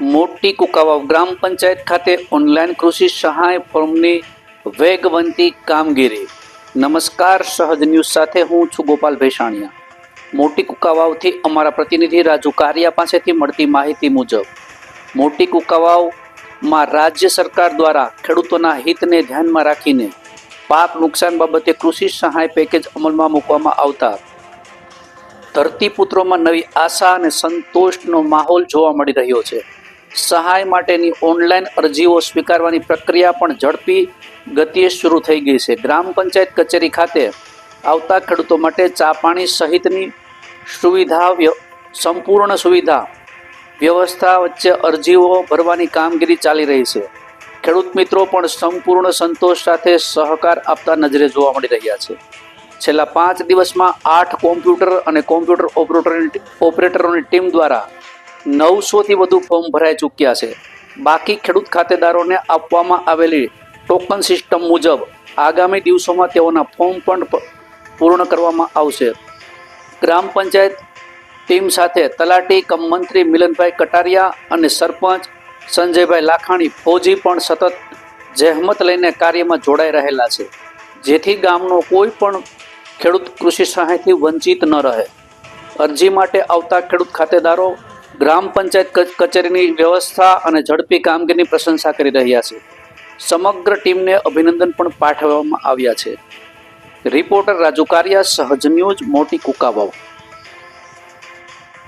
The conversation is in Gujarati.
મોટી કુકાવાવ ગ્રામ પંચાયત ખાતે ઓનલાઈન કૃષિ સહાય ફોર્મની વેગવંતી કામગીરી. નમસ્કાર, સહજ ન્યૂઝ સાથે હું છું ગોપાલ ભેસાણીયા. મોટી કુકાવાવથી અમારા પ્રતિનિધિ રાજુ કારિયા પાસેથી મળતી માહિતી મુજબ, મોટી કુકાવાવમાં રાજ્ય સરકાર દ્વારા ખેડૂતોના હિતને ધ્યાનમાં રાખીને પાક નુકસાન બાબતે કૃષિ સહાય પેકેજ અમલમાં મૂકવામાં આવતા ધરતીપુત્રોમાં નવી આશા અને સંતોષનો માહોલ જોવા મળી રહ્યો છે. સહાય માટેની ઓનલાઈન અરજીઓ સ્વીકારવાની પ્રક્રિયા પણ ઝડપી ગતિએ શરૂ થઈ ગઈ છે. ગ્રામ પંચાયત કચેરી ખાતે આવતા ખેડૂતો માટે ચા પાણી સહિતની સુવિધા સંપૂર્ણ સુવિધા વ્યવસ્થા વચ્ચે અરજીઓ ભરવાની કામગીરી ચાલી રહી છે. ખેડૂત મિત્રો પણ સંપૂર્ણ સંતોષ સાથે સહકાર આપતા નજરે જોવા મળી રહ્યા છે. છેલ્લા પાંચ દિવસમાં આઠ કોમ્પ્યુટર અને કોમ્પ્યુટર ઓપરેટરની ઓપરેટરોની ટીમ દ્વારા નવસોથી વધુ ફોર્મ ભરાઈ ચૂક્યા છે. બાકી ખેડૂત ખાતેદારોને આપવામાં આવેલી ટોકન સિસ્ટમ મુજબ આગામી દિવસોમાં તેઓના ફોર્મ પણ પૂર્ણ કરવામાં આવશે. ગ્રામ પંચાયત ટીમ સાથે તલાટી કમ મંત્રી મિલનભાઈ કટારિયા અને સરપંચ સંજયભાઈ લાખાણી ફૌજી પણ સતત જહેમત લઈને કાર્યમાં જોડાઈ રહેલા છે, જેથી ગામનો કોઈ પણ ખેડૂત કૃષિ સહાયથી વંચિત ન રહે. અરજી માટે આવતા ખેડૂત ખાતેદારો ગ્રામ પંચાયત કચેરીની વ્યવસ્થા અને ઝડપી કામગીરીની પ્રશંસા કરી રહ્યા છે. સમગ્ર ટીમને અભિનંદન પણ પાઠવવામાં આવ્યા છે. રિપોર્ટર રાજુ કારિયા, સહજ ન્યૂઝ, મોટી કુકાવાવ.